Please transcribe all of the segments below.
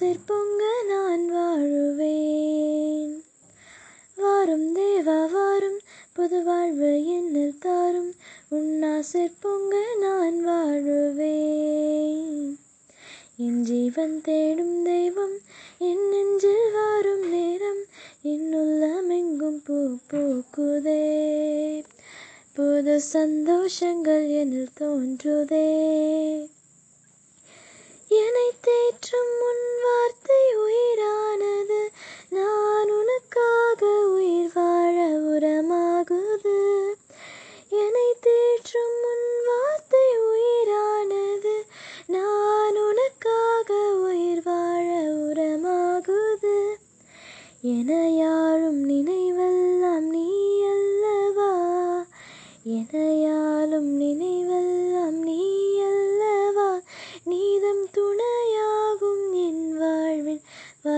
உன்னாசிற் பொங்க நான் வாழுவேன். வாரும் தேவா வாரும் புது வாழ்வு என்னில் தாரும். உன்னாசிர் பொங்க நான் வாழுவேன். என் ஜீவன் தேடும் தெய்வம் என் நெஞ்சில் வாரும் நேரம். என்னுள்ளமெங்கும் பூ பூக்குதே. புது சந்தோஷங்கள் என்னில் தோன்றுதே.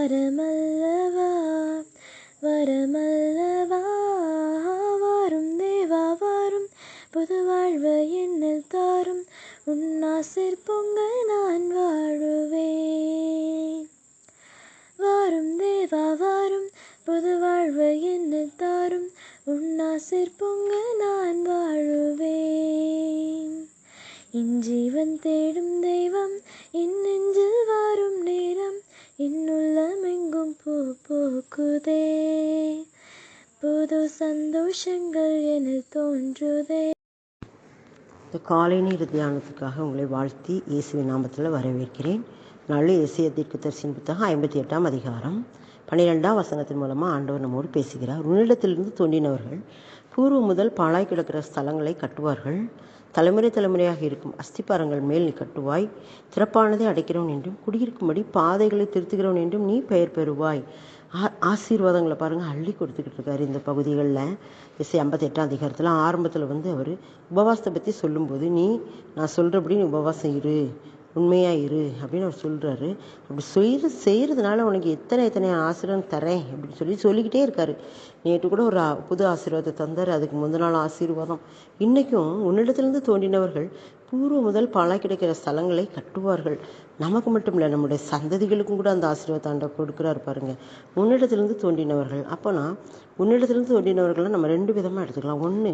வரமல்லவா வரமல்லவா வாரும் தேவா வாரும். புது வாழ்வு என்னில் தாரும். உன்னாசிர் பொங்க நான் வாழுவேன். வாரும் தேவா வாரும். புது வாழ்வு என்னில் தாரும். உன்னாசிர் பொங்க நான் வாழுவேன். என் ஜீவன் தேடும் தெய்வம் என் நெஞ்சில் வாரும் நேரம் என்னுள்ளம் எங்கும் பூ பூக்குதே புது சந்தோஷங்கள் என தோன்றுதே. இந்த காலை நீர் தியானத்துக்காக உங்களை வாழ்த்தி இயேசுவின் நாமத்தில் வரவேற்கிறேன். நல்ல இசைய தீர்க்கதரிசின் புத்தகம் ஐம்பத்தி எட்டாம் அதிகாரம். பன்னிரெண்டாம் வசனத்தின் மூலமாக ஆண்டவர் நம்மோடு பேசுகிறார். உன்னிடத்திலிருந்து தோண்டினவர்கள் பூர்வ முதல் பாழாய் கிடக்கிற ஸ்தலங்களை கட்டுவார்கள். தலைமுறை தலைமுறையாக இருக்கும் அஸ்திபாரங்கள் மேல் நீ கட்டுவாய். திறப்பானதை அடைக்கிறவன் என்றும் குடியிருக்கும்படி பாதைகளை திருத்துகிறவன் என்றும் நீ பெயர் பெறுவாய். ஆ ஆசீர்வாதங்களை பாருங்கள் அள்ளி கொடுத்துக்கிட்டு இருக்காரு இந்த பகுதிகளில். இசை ஐம்பத்தி எட்டாம் அதிகாரத்தில் ஆரம்பத்தில் வந்து அவர் உபவாசத்தை பற்றி சொல்லும்போது நீ நான் சொல்கிறபடி நீ உபவாசம் இரு உண்மையாக இரு அப்படின்னு அவர் சொல்கிறாரு அப்படி செய்து செய்கிறதுனால உனக்கு எத்தனை எத்தனை ஆசீர்வாதம் தரேன் அப்படின்னு சொல்லி சொல்லிக்கிட்டே இருக்காரு. நேற்று கூட ஒரு புது ஆசீர்வாதத்தை தந்தார். அதுக்கு முந்தின நாள் ஆசீர்வாதம். இன்றைக்கும் உன்னிடத்துலேருந்து தோன்றினவர்கள் பூர்வ முதல் பாலாய் கிடைக்கிற ஸ்தலங்களை கட்டுவார்கள். நமக்கு மட்டும் இல்லை நம்முடைய சந்ததிகளுக்கும் கூட அந்த ஆசீர்வாதாண்ட கொடுக்குறாரு பாருங்க. உன்னிடத்திலிருந்து தோன்றினவர்கள். அப்போனா உன்னிடத்திலிருந்து தோன்றினவர்களை நம்ம ரெண்டு விதமாக எடுத்துக்கலாம். ஒன்று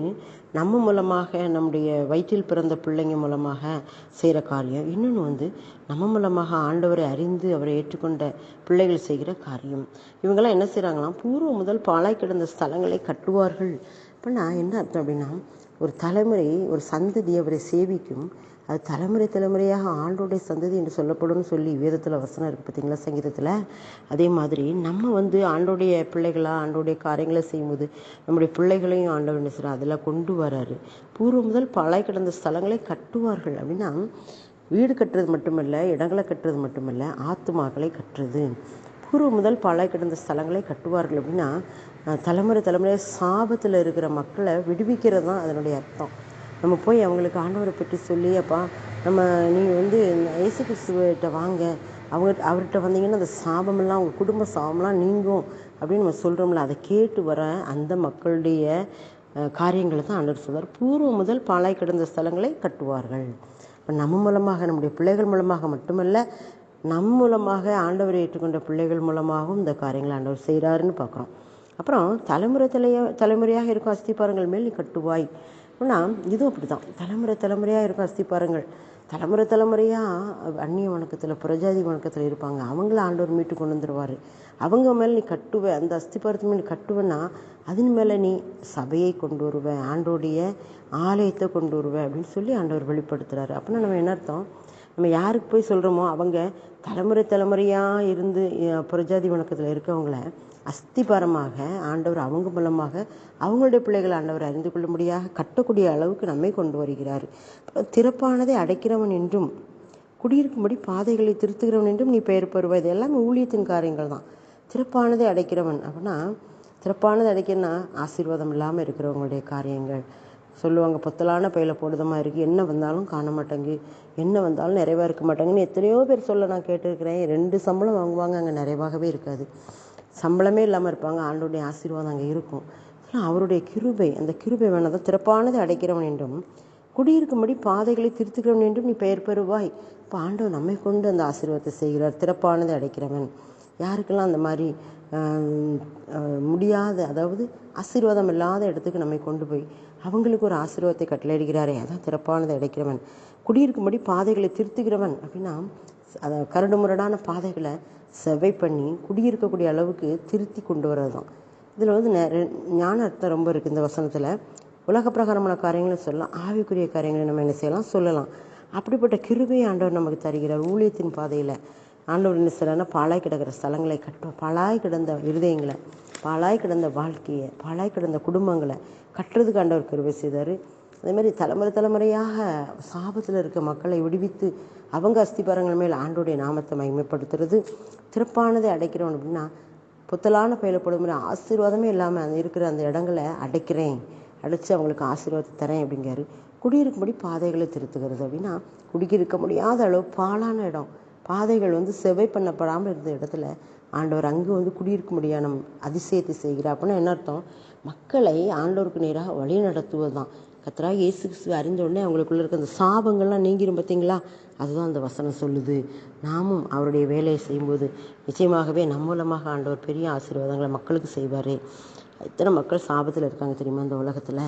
நம்ம மூலமாக நம்முடைய வயிற்றில் பிறந்த பிள்ளைங்க மூலமாக செய்கிற காரியம். இன்னொன்று வந்து நம்ம மூலமாக ஆண்டவரை அறிந்து அவரை ஏற்றுக்கொண்ட பிள்ளைகள் செய்கிற காரியம். இவங்கெல்லாம் என்ன செய்கிறாங்களாம் பூர்வ முதல் பாழாய் கிடந்த ஸ்தலங்களை கட்டுவார்கள். அப்படின்னா என்ன அர்த்தம் அப்படின்னா ஒரு தலைமுறை ஒரு சந்ததி அவரை சேவிக்கும். அது தலைமுறை தலைமுறையாக ஆண்டோடைய சந்ததி என்று சொல்லப்படும்னு சொல்லி வேதத்தில் வசனம் இருக்குது பார்த்தீங்களா சங்கீதத்தில்? அதே மாதிரி நம்ம வந்து ஆண்டோடைய பிள்ளைகளாக ஆண்டோடைய காரியங்களை செய்யும்போது நம்முடைய பிள்ளைகளையும் ஆண்டவர் என்ன அதில் கொண்டு வராரு. பூர்வ முதல் பழைய கிடந்த ஸ்தலங்களை கட்டுவார்கள் அப்படின்னா வீடு கட்டுறது மட்டுமல்ல இடங்களை கட்டுறது மட்டுமல்ல ஆத்துமாக்களை கட்டுறது. பூர்வ முதல் பழைய கிடந்த ஸ்தலங்களை கட்டுவார்கள் அப்படின்னா தலைமுறை தலைமுறை சாபத்தில் இருக்கிற மக்களை விடுவிக்கிறது தான் அதனுடைய அர்த்தம். நம்ம போய் அவங்களுக்கு ஆண்டவரை பற்றி சொல்லி அப்பா நம்ம நீங்கள் வந்து இயேசு கிறிஸ்துவிட்ட வாங்க. அவங்க அவர்கிட்ட வந்தீங்கன்னா அந்த சாபமெல்லாம் அவங்க குடும்ப சாபம்லாம் நீங்கும் அப்படின்னு நம்ம சொல்கிறோம்ல அதை கேட்டு வர அந்த மக்களுடைய காரியங்களை தான் ஆண்டவர் சொல்வார் பூர்வம் முதல் பாலாய் கிடந்த ஸ்தலங்களை கட்டுவார்கள். இப்போ நம்ம மூலமாக நம்முடைய பிள்ளைகள் மூலமாக மட்டுமல்ல நம் மூலமாக ஆண்டவரை ஏற்றுக்கொண்ட பிள்ளைகள் மூலமாகவும் இந்த காரியங்களை ஆண்டவர் செய்கிறாருன்னு பார்க்குறோம். அப்புறம் தலைமுறை தலைய தலைமுறையாக இருக்கும் அஸ்திபாரங்கள் மேல் நீ கட்டுவாய். அப்படின்னா இதுவும் அப்படி தான் தலைமுறை தலைமுறையாக இருக்கும் அஸ்திபாரங்கள். தலைமுறை தலைமுறையாக அந்நிய வணக்கத்தில் புரஜாதி வணக்கத்தில் இருப்பாங்க. அவங்கள ஆண்டவர் மீட்டு கொண்டு வந்துடுவார் அவங்க மேலே நீ கட்டுவ அந்த அஸ்திபாரத்து மேலே நீ கட்டுவேன்னா அதன் மேலே நீ சபையை கொண்டு வருவ ஆண்டோடைய ஆலயத்தை கொண்டு வருவ அப்படின்னு சொல்லி ஆண்டவர் வெளிப்படுத்துகிறாரு அப்படின்னா நம்ம என்ன அர்த்தம்? நம்ம யாருக்கு போய் சொல்கிறோமோ அவங்க தலைமுறை தலைமுறையாக இருந்து அஹ், புறஜாதி வணக்கத்தில் இருக்கவங்கள அஸ்திபாரமாக ஆண்டவர் அவங்க மூலமாக அவங்களுடைய பிள்ளைகள் ஆண்டவர் அறிந்து கொள்ள முடியாத கட்டக்கூடிய அளவுக்கு நம்மை கொண்டு வருகிறார். திறப்பானதை அடைக்கிறவன் என்றும் குடியிருக்கும்படி பாதைகளை திருத்துகிறவன் என்றும் நீ பெயர் பெறுவாய் இது எல்லாமே ஊழியத்தின் காரியங்கள் தான். திறப்பானதை அடைக்கிறவன் அப்படின்னா திறப்பானதை அடைக்கணும்னா ஆசீர்வாதம் இல்லாமல் இருக்கிறவங்களுடைய காரியங்கள். சொல்லுவாங்க பொத்தலான பையில போடுதமா இருக்குது என்ன வந்தாலும் காண மாட்டேங்கு. என்ன வந்தாலும் நிறைவாக இருக்க மாட்டேங்குன்னு எத்தனையோ பேர் சொல்ல நான் கேட்டிருக்கிறேன். ரெண்டு சம்பளம் வாங்குவாங்க அங்கே நிறைவாகவே இருக்காது. சம்பளமே இல்லாமல் இருப்பாங்க. ஆண்டோடைய ஆசீர்வாதம் அங்கே இருக்கும். ஆனால் அவருடைய கிருபை. அந்த கிருபை வேணாதான் சிறப்பானது அடைக்கிறவன் என்றும் குடியிருக்கும்படி பாதைகளை திருத்துகிறவன் என்றும் நீ பெயர் பெறுவாய். இப்போ ஆண்டவர் நம்மை கொண்டு அந்த ஆசீர்வாதத்தை செய்கிறார். திறப்பானதை அடைக்கிறவன். யாருக்கெல்லாம் அந்த மாதிரி முடியாத அதாவது ஆசீர்வாதம் இல்லாத இடத்துக்கு நம்மை கொண்டு போய் அவங்களுக்கு ஒரு ஆசீர்வாதத்தை கட்டளையிடுகிறாரே அதான் திறப்பானதை அடைக்கிறவன். குடியிருக்கும்படி பாதைகளை திருத்துகிறவன் அப்படின்னா அதை கரடுமுரடான பாதைகளை செவை பண்ணி குடியிருக்கக்கூடிய அளவுக்கு திருத்தி கொண்டு வர்றது தான் இதில் வந்து நெ- ஞான அர்த்தம் ரொம்ப இருக்குது இந்த வசனத்தில். உலக பிரகாரமான காரியங்களும் சொல்லலாம் ஆவிக்குரிய காரியங்களை நம்ம என்ன செய்யலாம் சொல்லலாம். அப்படிப்பட்ட கிருபையை ஆண்டவர் நமக்கு தருகிறார் ஊழியத்தின் பாதையில். ஆண்டவர் என்ன செய்யறாருன்னா பாழாய் கிடக்கிற ஸ்தலங்களை கட்டும் பாழாய் கிடந்த இருதயங்களை பாழாய் கிடந்த வாழ்க்கையை பாழாய் கிடந்த குடும்பங்களை கட்டுறதுக்கு ஆண்டவர் கருவை செய்தார். அதே மாதிரி தலைமுறை தலைமுறையாக சாபத்தில் இருக்க மக்களை விடுவித்து அவங்க அஸ்திபாரங்கள் மேல் ஆண்டோடைய நாமத்தை மகிமைப்படுத்துறது. சிறப்பானதை அடைக்கிறோம் அப்படின்னா புத்தலான பயிலப்படும் ஆசீர்வாதமே இல்லாமல் அந்த இருக்கிற அந்த இடங்களை அடைக்கிறேன் அடைச்சி அவங்களுக்கு ஆசீர்வாதத்தை தரேன் அப்படிங்காரு. குடியிருக்கும்படி பாதைகளை திருத்துகிறது அப்படின்னா குடியிருக்க முடியாத அளவு பாலான இடம். பாதைகள் வந்து செவை பண்ணப்படாமல் இருந்த இடத்துல ஆண்டவர் அங்கே வந்து குடியிருக்க முடியாத அதிசயத்தை செய்கிறார். அப்படின்னா என்ன அர்த்தம்? மக்களை ஆண்டவருக்கு நேராக வழி நடத்துவது தான். கத்தராக இயேசு கிறிஸ்துவை அறிஞ்ச உடனே அவங்களுக்குள்ள இருக்க அந்த சாபங்கள்லாம் நீங்கிரும் பார்த்தீங்களா? அதுதான் அந்த வசனம் சொல்லுது. நாமும் அவருடைய வேலையை செய்யும்போது நிச்சயமாகவே நம் மூலமாக ஆண்டவர் பெரிய ஆசீர்வாதங்களை மக்களுக்கு செய்வார். எத்தனை மக்கள் சாபத்தில் இருக்காங்க தெரியுமா இந்த உலகத்தில்?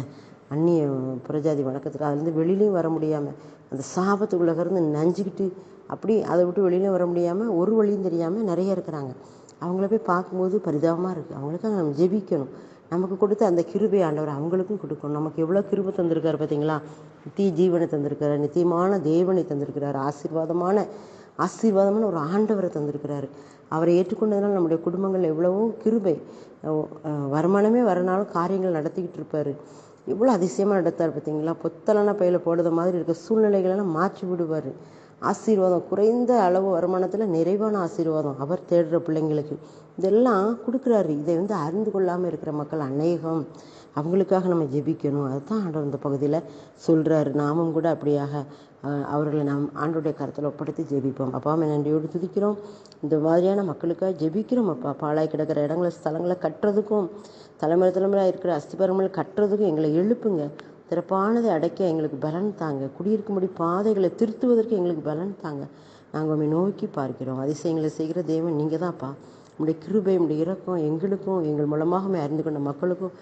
அந்நிய புரஜாதி வழக்கத்தில் அதுலேருந்து வெளியிலையும் வர முடியாமல் அந்த சாபத்துக்குள்ளே இருந்து நஞ்சிக்கிட்டு அப்படி அதை விட்டு வெளியில் வர முடியாமல் ஒரு வழியும் தெரியாமல் நிறைய இருக்கிறாங்க. அவங்கள போய் பார்க்கும்போது பரிதாபமாக இருக்குது அவங்களுக்காக நம்ம ஜெபிக்கணும். நமக்கு கொடுத்த அந்த கிருபை ஆண்டவர் அவங்களுக்கும் கொடுக்கணும். நமக்கு எவ்வளோ கிருபை தந்திருக்காரு பார்த்தீங்களா? நித்திய ஜீவனை தந்திருக்கிறார் நித்தியமான தேவனை தந்திருக்கிறார். ஆசீர்வாதமான ஆசீர்வாதமான ஒரு ஆண்டவரை தந்திருக்கிறாரு. அவரை ஏற்றுக்கொண்டதுனால நம்முடைய குடும்பங்கள் எவ்வளவோ கிருபை வருமானமே வரனாலும் காரியங்கள் நடத்திக்கிட்டு இருப்பார். எவ்வளோ அதிசயமாக நடத்தார் பார்த்தீங்களா? பொத்தலான பையில் போடுற மாதிரி இருக்க சூழ்நிலைகளெல்லாம் மாற்றி விடுவார். ஆசீர்வாதம் குறைந்த அளவு வருமானத்தில் நிறைவான ஆசீர்வாதம் அவர் தேடுற பிள்ளைங்களுக்கு. இதெல்லாம் கொடுக்குறாரு. இதை வந்து அறிந்து கொள்ளாமல் இருக்கிற மக்கள் அநேகம். அவங்களுக்காக நம்ம ஜெபிக்கணும். அதுதான் ஆண்டவர் இந்த பகுதியில் சொல்கிறாரு நாமும் கூட அப்படியாக அவர்களை நாம் ஆண்டோடைய கருத்தில் ஒப்படைத்து ஜெபிப்போம். அப்பாவை நன்றியோடு துதிக்கிறோம். இந்த மாதிரியான மக்களுக்காக ஜெபிக்கிறோம் அப்பா. பாழாய் கிடக்கிற இடங்களை ஸ்தலங்களை கட்டுறதுக்கும் தலைமுறை தலைமுறை இருக்கிற அஸ்திபரங்களை கட்டுறதுக்கும் எங்களை எழுப்புங்க. சிறப்பானதை அடைக்க எங்களுக்கு பலன் தாங்க. குடியிருக்கும்படி பாதைகளை திருத்துவதற்கு எங்களுக்கு பலன் தாங்க. நாங்கள் உண்மை நோக்கி பார்க்கிறோம். அதிசயங்களை செய்கிற தேவன் நீங்கள் தான்ப்பா உங்களுடைய கிருபை உங்களுடைய இறக்கம் எங்களுக்கும் எங்கள் மூலமாக அறிந்து கொண்ட மக்களுக்கும்